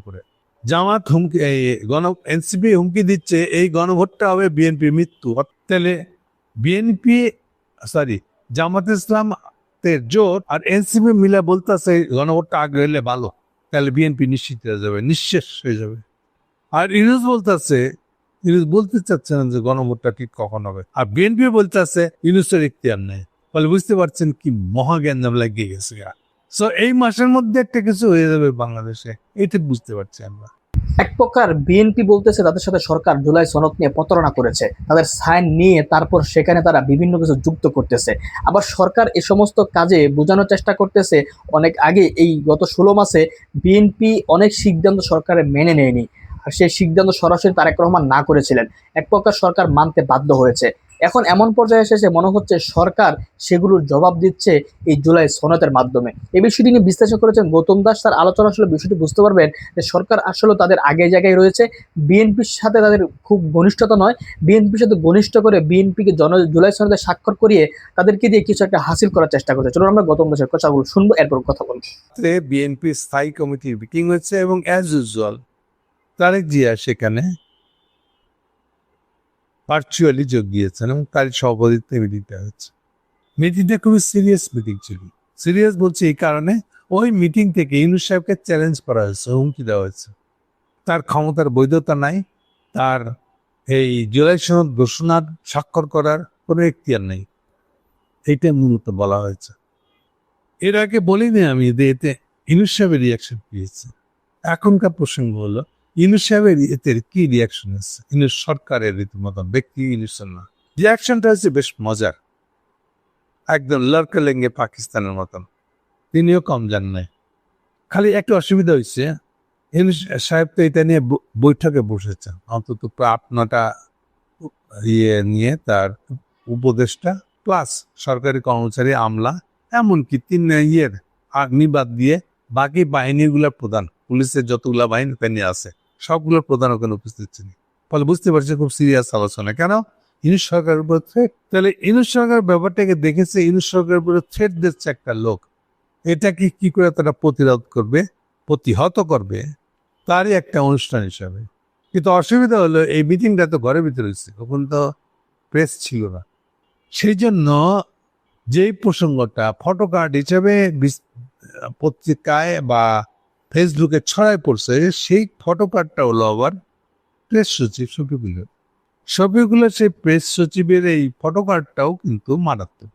উপরে। জামাত হুমকি, এই গণ, এনসিপি হুমকি দিচ্ছে, এই গণভোটটা হবে বিএনপি মৃত্যু। তাহলে বিএনপি সরি জামাত ইসলাম জোট আর এনসিপি মিলে বলতেছে গণভোটটা আগে হলে ভালো, তাহলে বিএনপি নিশ্চিত হয়ে যাবে, নিঃশেষ হয়ে যাবে। আর ইউনুস বলতেছে, ইউনুস বলতে চাচ্ছে না যে গণভোটটা ঠিক কখন হবে? আর বিএনপি বলতেছে ইউনুসের ইখতিয়ার নেই। ফলে বুঝতে পারছেন কি মহাজ্ঞানজাম লাগিয়ে গেছে সো এই মাসের মধ্যে একটা কিছু হয়ে যাবে বাংলাদেশে এটা বুঝতে পারছি আমরা। এক প্রকার বিএনপি বলতেছে তাদের সাথে সরকার জুলাই সনদ নিয়ে প্রতারণা করেছে, তাদের সাইন নিয়ে তারপর সেখানে তারা বিভিন্ন কিছু যুক্ত করতেছে। আবার সরকার এ সমস্ত কাজে বোঝানোর চেষ্টা করতেছে, অনেক আগে এই গত ষোলো মাসে বিএনপি অনেক সিদ্ধান্ত সরকারের মেনে নেয়নি, আর সেই সিদ্ধান্ত সরাসরি তারেক রহমান না করেছিলেন। এক প্রকার সরকার মানতে বাধ্য হয়েছে। এখন এমন পর্যায়ে এসেছে, মনে হচ্ছে সরকার সেগুলোর জবাব দিচ্ছে এই জুলাই সনতের মাধ্যমে। এই বিষয়টি নিয়ে বিশ্লেষণ করেছেন গৌতম দাস। তার আলোচনা আসলে বিষয়টি বুঝতে পারবেন যে সরকার আসলে তাদের আগে জায়গায় রয়েছে। বিএনপির সাথে তাদের খুব ঘনিষ্ঠতা নয়। বিএনপির সাথে ঘনিষ্ঠ করে বিএনপিকে জন, জুলাই সনদে স্বাক্ষর করিয়ে তাদেরকে দিয়ে কিছু একটা হাসিল করার চেষ্টা করছে। চলুন আমরা গৌতম দাসের কথাগুলো শুনব, এরপর কথা বলব। রাত্রে বিএনপি স্থায়ী কমিটির মিটিং হচ্ছে এবং অ্যাজ ইউজুয়াল তারেক জিয়া সেখানে ভার্চুয়ালি যোগ দিয়েছেন এবং তার সভাপতিত্বে মিটিংটা হচ্ছে। মিটিংটা খুবই সিরিয়াস মিটিং ছিল। সিরিয়াস বলছি এই কারণে ওই মিটিং থেকে ইউনুস সাহেবকে চ্যালেঞ্জ করা হয়েছে, হুমকি দেওয়া হয়েছে। তার ক্ষমতার বৈধতা নাই, তার এই জুলাই সনদ ঘোষণার স্বাক্ষর করার কোনো এখতিয়ার নেই। এইটা মূলত বলা হয়েছে। এর আগে বলিনি আমি যে এতে ইনুস সাহেবের রিয়াকশন পেয়েছে এখনকার প্রসঙ্গ হলো ইনুস সাহেবের এতে কি রিয়াকশন এসছে ইনুস সরকারের রীতিমতন ব্যক্তি ইনুসের না। রিয়াকশনটা হচ্ছে বেশ মজার। একদম লড়কে লেঙ্গে পাকিস্তানের মতন। তিনিও কম যান নাই। খালি একটু অসুবিধা হয়েছে ইনুস সাহেব তো এটা নিয়ে বৈঠকে বসেছেন। অন্তত প্রায় আট, নটা ইয়ে নিয়ে তার উপদেষ্টা প্লাস সরকারি কর্মচারী আমলা, এমনকি তিন ইয়ের আগ্নিবাদ দিয়ে বাকি বাহিনীগুলোর প্রধান, পুলিশের যতগুলা বাহিনী আছে। সবগুলোর প্রধান ওখানে উপস্থিত ছিলেন ফলে বুঝতে পারছি খুব সিরিয়াস আলোচনা। কেন? ইনুস সরকারের উপর থ্রেট তাহলে ইনুস সরকার ব্যাপারটাকে দেখেছে, ইনুস সরকারের উপরে থ্রেট দিচ্ছে একটা লোক। এটাকে কি করে তারা প্রতিরোধ করবে? প্রতিহত করবে? তারই একটা অনুষ্ঠান হিসাবে। কিন্তু অসুবিধা হলো, এই মিটিংটা তো ঘরের ভিতরে হয়েছে। তখন তো প্রেস ছিল না। সেই জন্য যেই প্রসঙ্গটা ফটো হিসাবে পত্রিকায় বা ফেসবুকে ছড়ায় পড়ছে, সেই ফটো কার্ডটা হলো আবার প্রেস সচিব শফিকুলের। শফিকুলের সেই প্রেস সচিবের এই ফটো কার্ডটাও কিন্তু মারাত্মক।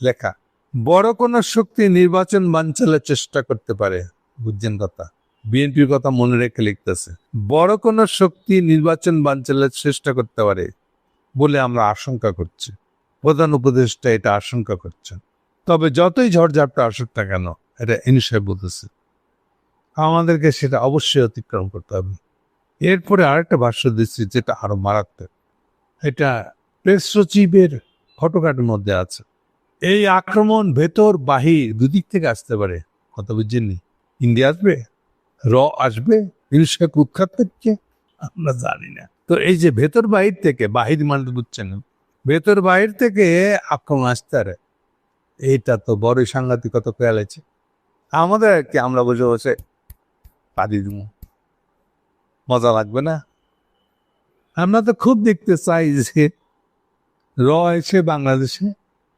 লেখা, বড় কোনো শক্তি নির্বাচন বাঞ্চালের চেষ্টা করতে পারে। বুঝছেন কথা? বিএনপির কথা মনে রেখে লিখতেছে, বড় কোনো শক্তি নির্বাচন বাঞ্চালের চেষ্টা করতে পারে বলে আমরা আশঙ্কা করছি। প্রধান উপদেষ্টা এটা আশঙ্কা করছেন। তবে যতই ঝড়ঝাপটা আসুক না কেন, এটা ইনসাই বলতেছে। আমাদেরকে সেটা অবশ্যই অতিক্রম করতে হবে। এরপরে আরেকটা ভাষ্য দিচ্ছি যেটা আরও মারাত্মক। এটা প্রেস সচিবের ফটোকার্ডের মধ্যে আছে। এই আক্রমণ ভেতর বাহির দুদিক থেকে আসতে পারে। কত বুঝছেননি ইন্ডিয়া আসবে? র আসবে? ইনসাই উৎখাত করছে আমরা জানি না। তো এই যে ভেতর বাহির থেকে, বাহির মানে বুঝছেন? ভেতর বাহির থেকে আক্রমণ আসতে পারে। এইটা তো বড়ই সাংঘাতিকতা খেয়াল আছে আমাদের আর কি আমরা বসে বসে পাদি দিব মজা লাগবে না? আমরা তো খুব দেখতে চাই যে র এসে বাংলাদেশে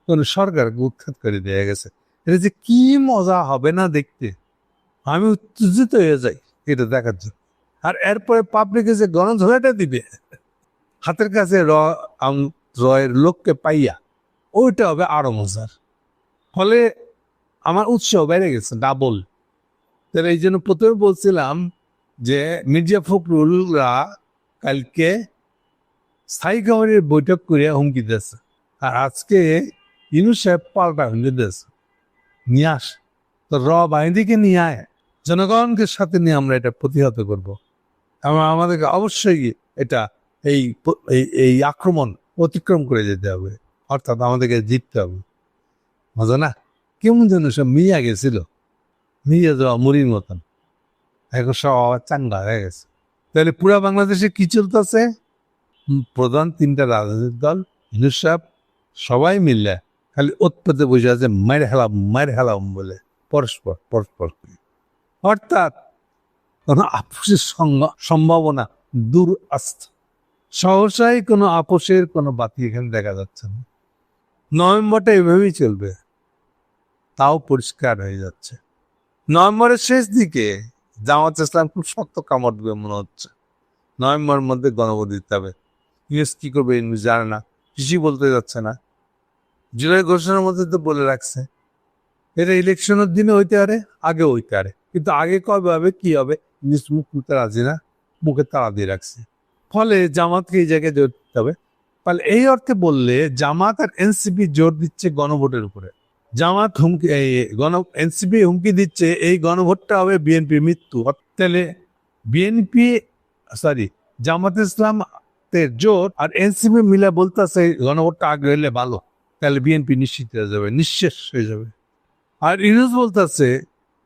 কোন সরকারকে উৎখাত করে দেয়া গেছে। এটা যে কি মজা হবে না দেখতে? আমি উত্তেজিত হয়ে যাই এটা দেখার জন্য। আর এরপরে পাবলিকে যে গণধরাটা দিবে, হাতের কাছে রয়ের লোককে পাইয়া, ওইটা হবে আরও মজার। ফলে আমার উৎসাহ বেড়ে গেছে ডাবল তাহলে এই জন্য প্রথমে বলছিলাম যে মির্জা ফখরুলরা কালকে স্থায়ী কমিটির বৈঠক করে হুমকি দিয়েছে। আর আজকে ইনু সাহেব পাল্টা হুমকি দিয়েছে। নিয়ে আস। তো র বাহিনীকে নিয়ে আয়। জনগণকে সাথে নিয়ে আমরা এটা প্রতিহত করব। আমাদেরকে অবশ্যই এটা এই এই- এই আক্রমণ অতিক্রম করে যেতে হবে। অর্থাৎ আমাদেরকে জিততে হবে। মজা না? কেমন যেন সব মিয়া গেছিল। মিয়া যাওয়া মুড়ির মতন। এখন সব আবার চাঙ্গা হয়ে গেছে। তাহলে পুরা বাংলাদেশে কি চলতেছে? প্রধান তিনটা রাজনৈতিক দল হিন্দু সাহেব, সবাই মিললে খালি উৎপত্তি বসে আছে মায়ের হেলাম মায়ের হেলাম বলে, পরস্পর পরস্পর। অর্থাৎ কোনো আপোষের সম্ভাবনা দূর আস্ত। সহসাই কোনো আপোষের কোনো বাতি এখানে দেখা যাচ্ছে না। নভেম্বরটা এভাবেই চলবে। তাও পরিষ্কার হয়ে যাচ্ছে। নভেম্বরের শেষ দিকে জামাত ইসলাম খুব শক্ত কামড় দেবে মনে হচ্ছে। নভেম্বরের মধ্যে গণভোট দিতে হবে। ইউএস কি করবে ইউনিস জানে না, কিছুই বলতে যাচ্ছে না। জুলাই ঘোষণার মধ্যে তো বলে রাখছে। এটা ইলেকশনের দিনে হইতে পারে আগে হইতে পারে। কিন্তু আগে কবে হবে, কি হবে ইউনিস মুখ খুলতে রাজি না, মুখে তাড়া দিয়ে রাখছে। ফলে জামাতকে এই জায়গায় জোর দিতে হবে। ফলে এই অর্থে বললে জামাত আর এনসিপি জোর দিচ্ছে গণভোটের উপরে। জামাত হুমকি, এই গণ, এনসিপি হুমকি দিচ্ছে, এই গণভোটটা হবে বিএনপির মৃত্যু। তাহলে বিএনপি সরি জামাত ইসলামের জোট আর এনসিপি মিলে বলতেছে গণভোটটা আগে হলে ভালো, তাহলে বিএনপি নিশ্চিত হয়ে যাবে, নিঃশেষ হয়ে যাবে। আর ইউনুস বলতেছে,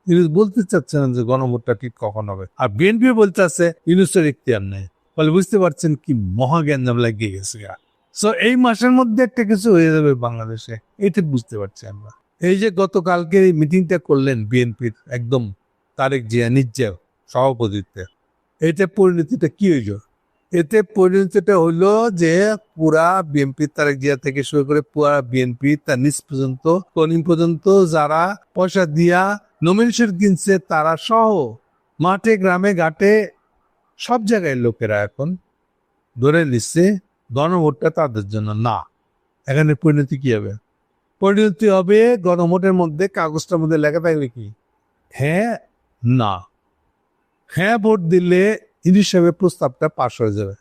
ইউনুস বলতে চাচ্ছে না যে গণভোটটা ঠিক কখন হবে। আর বিএনপি বলতেছে ইউনুসের ইখতিয়ার নেই, ফলে বুঝতে পারছেন কি মহা জ্ঞানজাম লাগিয়ে গেছে সো এই মাসের মধ্যে একটা কিছু হয়ে যাবে বাংলাদেশে। এটা বুঝতে পারছি আমরা। এই যে গতকালকে এই মিটিংটা করলেন বিএনপির একদম তারেক জিয়া নিজে সভাপতিত্বে। এতে পরিণতিটা কি হইল? এতে পরিণতিটা হইল যে পুরা বিএনপি তারেক জিয়া থেকে শুরু করে পুরা বিএনপি তার নিচ পর্যন্ত কনিম পর্যন্ত যারা পয়সা দিয়া নমিনেশন কিনছে তারা সহ মাঠে, গ্রামে, ঘাটে সব জায়গায় লোকেরা এখন ধরে নিচ্ছে। গণভোটটা তাদের জন্য না। এখানে পরিণতি কি হবে? পরিণতি হবে গণভোটের মধ্যে কাগজটার মধ্যে লেখা থাকবে কি? হ্যাঁ না। হ্যাঁ ভোট দিলে সাহেবের প্রস্তাবটা পাশ হয়ে যাবে।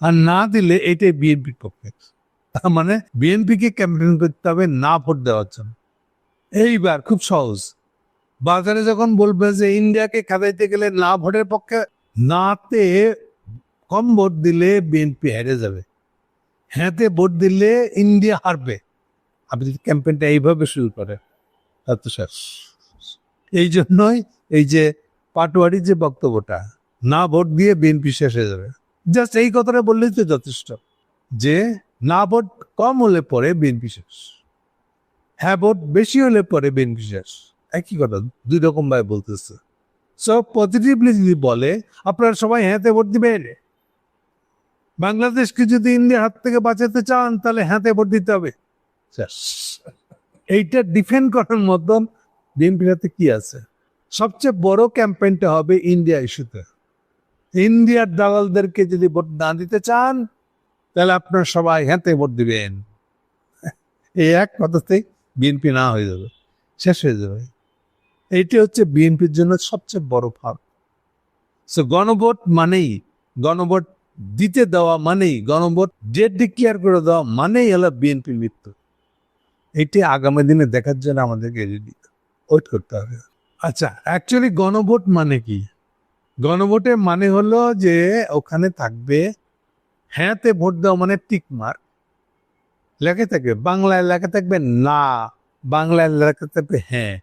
আর না দিলে এটাই বিএনপির পক্ষে। তার মানে বিএনপিকে ক্যাম্পেইন করতে হবে না ভোট দেওয়ার জন্য। এইবার খুব সহজ। বাজারে যখন বলবে যে ইন্ডিয়াকে খেদাইতে গেলে না ভোটের পক্ষে নাতে কম ভোট দিলে বিএনপি হেরে যাবে। হ্যাঁতে ভোট দিলে ইন্ডিয়া হারবে। আপনি যদি ক্যাম্পেইনটা এইভাবে শুরু করেন তো স্যার এই জন্যই এই যে পাটোয়ারির যে বক্তব্যটা, না ভোট দিয়ে বিএনপি শেষ হয়ে যাবে। জাস্ট এই কথাটা বললেই তো যথেষ্ট যে না ভোট কম হলে পরে বিএনপি শেষ। হ্যাঁ ভোট বেশি হলে পরে বিএনপি শেষ। একই কথা, দুই রকম ভাবে বলতেছে। সব পজিটিভলি যদি বলে, আপনারা সবাই হ্যাঁতে ভোট দিবেন। বাংলাদেশকে যদি ইন্ডিয়ার হাত থেকে বাঁচাতে চান তাহলে হ্যাঁতে ভোট দিতে হবে। এইটা ডিফেন্ড করার মতন বিএনপির হাতে কি আছে? সবচেয়ে বড় ক্যাম্পেইনটা হবে ইন্ডিয়া ইস্যুতে ইন্ডিয়ার দালালদেরকে যদি ভোট না দিতে চান তাহলে আপনার সবাই হ্যাঁতে ভোট দিবেন। এই এক কথাতেই বিএনপি না হয়ে যাবে শেষ হয়ে যাবে। এইটি হচ্ছে বিএনপির জন্য সবচেয়ে বড় ফাঁক সো গণভোট মানেই গণভোট দিতে দেওয়া মানেই গণভোট ডেট ডিক্লেয়ার করে দেওয়া মানেই হলো বিএনপির মৃত্যু। এটি আগামী দিনে দেখার জন্য আমাদেরকে ওয়েট করতে হবে। আচ্ছা অ্যাকচুয়ালি গণভোট মানে কি? গণভোটের মানে হলো যে ওখানে থাকবে হ্যাঁতে ভোট দেওয়া মানে টিক মার্ক লেখা থাকবে, বাংলায় লেখা থাকবে না, বাংলায় লেখা থাকবে হ্যাঁ।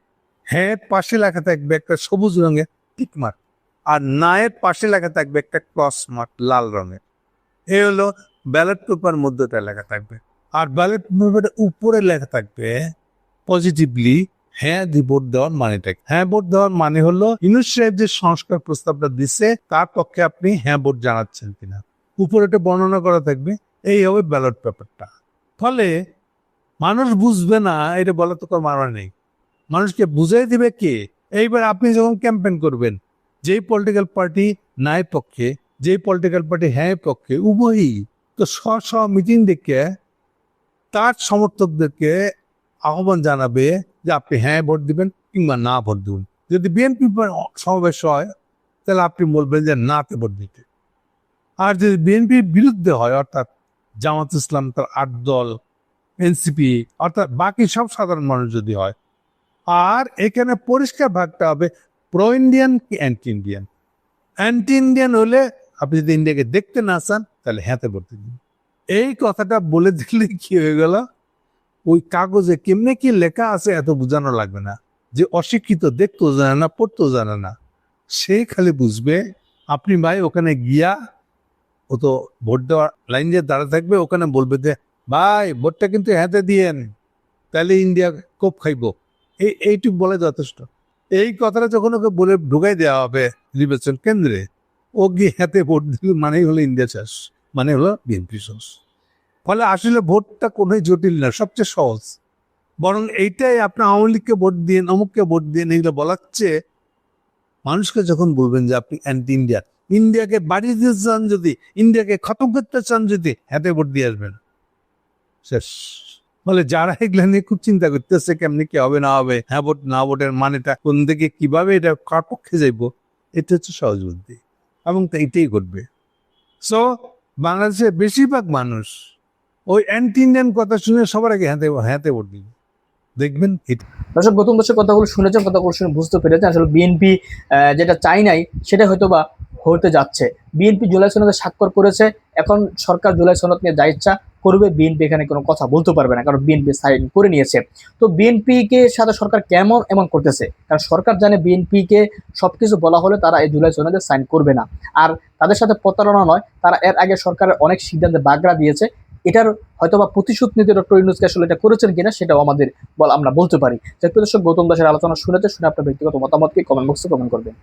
হ্যাঁ পাশে লেখা থাকবে একটা সবুজ রঙের টিক মার্ক আর নায়ের পাশে লেখা থাকবে একটা ক্রস মার্ক, লাল রঙের। এ হলো ব্যালট পেপার মধ্যটা লেখা থাকবে। আর ব্যালট পেপারের উপরে লেখা থাকবে পজিটিভলি হ্যাঁ দি ভোট দেওয়ার মানেটা? হ্যাঁ ভোট দেওয়ার মানে হলো ইউনুস সাহেব যে সংস্কার প্রস্তাবটা দিচ্ছে তার পক্ষে আপনি হ্যাঁ ভোট জানাচ্ছেন কিনা। উপরে এটা বর্ণনা করা থাকবে, এই হবে ব্যালট পেপারটা। ফলে মানুষ বুঝবে না, এটা বলা তো কোনো মানে নেই। মানুষকে বুঝাই দিবে কে? এইবার আপনি যখন ক্যাম্পেইন করবেন যেই পলিটিক্যাল পার্টি নাই পক্ষে, যেই পলিটিক্যাল পার্টি হ্যাঁ পক্ষে, উভয়ই তো স্ব স্ব মিটিং ডেকে তার সমর্থকদেরকে আহ্বান জানাবে যে আপনি হ্যাঁ ভোট দিবেন কিংবা না ভোট দিবেন। যদি বিএনপি সমাবেশ হয়, তাহলে আপনি বলবেন যে নাতে ভোট দিতে। আর যদি বিএনপির বিরুদ্ধে হয়, অর্থাৎ জামাত ইসলাম তার আট দল এনসিপি অর্থাৎ বাকি সব সাধারণ মানুষ যদি হয়, আর এখানে পরিষ্কার ভাগটা হবে প্রো ইন্ডিয়ান কি অ্যান্টি ইন্ডিয়ান অ্যান্টি ইন্ডিয়ান হলে আপনি যদি ইন্ডিয়াকে দেখতে না চান, তাহলে হ্যাঁতে ভর্তি দিন। এই কথাটা বলে দিলে কি হয়ে গেল? ওই কাগজে কেমনে কি লেখা আছে এত বোঝানো লাগবে না। যে অশিক্ষিত দেখতেও জানে না, পড়তেও জানে না। সে খালি বুঝবে, আপনি ভাই ওখানে গিয়া ও তো ভোট দেওয়ার লাইন দিয়ে দাঁড়া থাকবে, ওখানে বলবে যে, ভাই, ভোটটা কিন্তু হাতে দিয়েন তাহলে ইন্ডিয়া কোপ খাইব। এই, এইটুকু বলে যথেষ্ট। এই কথাটা যখন ওকে বলে ঢুকাই দেওয়া হবে নির্বাচন কেন্দ্রে, ও গিয়ে হাতে ভোট দিল, মানেই হলো ইন্ডিয়া চাষ মানে হলো বিএনপি চাষ। ফলে আসলে ভোটটা কোনোই জটিল না, সবচেয়ে সহজ। বরং এইটাই আপনি আওয়ামী লীগকে ভোট দিয়ে, অমুককে ভোট দিয়ে এগুলো বলার চেয়ে মানুষকে যখন বলবেন যে আপনি অ্যান্টি ইন্ডিয়া ইন্ডিয়াকে বাড়িয়ে দিতে চান যদি, ইন্ডিয়াকে খতম করতে চান যদি, হাতে ভোট দিয়ে আসবেন। শেষ। বলে, যারা এগুলা নিয়ে খুব চিন্তা করতেছে কেমনি কি হবে, না হবে হ্যাঁ ভোট, না ভোটের মানেটা কোন দিকে কীভাবে এটা কার পক্ষে যাইব, এটা হচ্ছে সহজ বুদ্ধি এবং এটাই ঘটবে। সো বাংলাদেশের বেশিরভাগ মানুষ ওই অ্যান্টি ইন্ডিয়ান কথা শুনে সবার আগে হ্যাঁতে হ্যাঁতে ভোট দিবে। দেখবেন দর্শক গৌতম দর্শক কথাগুলো শুনেছেন, কথাগুলো শুনে বুঝতে পেরেছেন। আসলে বিএনপি যেটা চাই নাই, সেটা হয়তো বা হতে যাচ্ছে। বিএনপি জুলাই সনদে স্বাক্ষর করেছে। এখন সরকার জুলাই সনদ নিয়ে যা ইচ্ছা করবে বিএনপি এখানে কোনো কথা বলতে পারবে না, কারণ বিএনপি সাইন করে নিয়েছে। তো বিএনপি কে সাথে সরকার কেমন এমন করতেছে? কারণ সরকার জানে বিএনপি কে সবকিছু বলা হলে তারা এই জুলাই সনদে সাইন করবে না। আর তাদের সাথে প্রতারণা নয়, তারা এর আগে সরকারের অনেক সিদ্ধান্তে বাগড়া দিয়েছে। এটার হয়তো বা প্রতিশোধ নিতে ডক্টর ইউনুসকে আসলে এটা করেছেন কিনা সেটাও আমাদের বল আমরা বলতে পারি। দর্শক, গৌতম দাসের আলোচনা শুনেছে শুনে আপনার ব্যক্তিগত মতামতকে কমেন্ট বক্সে কমেন্ট করবেন।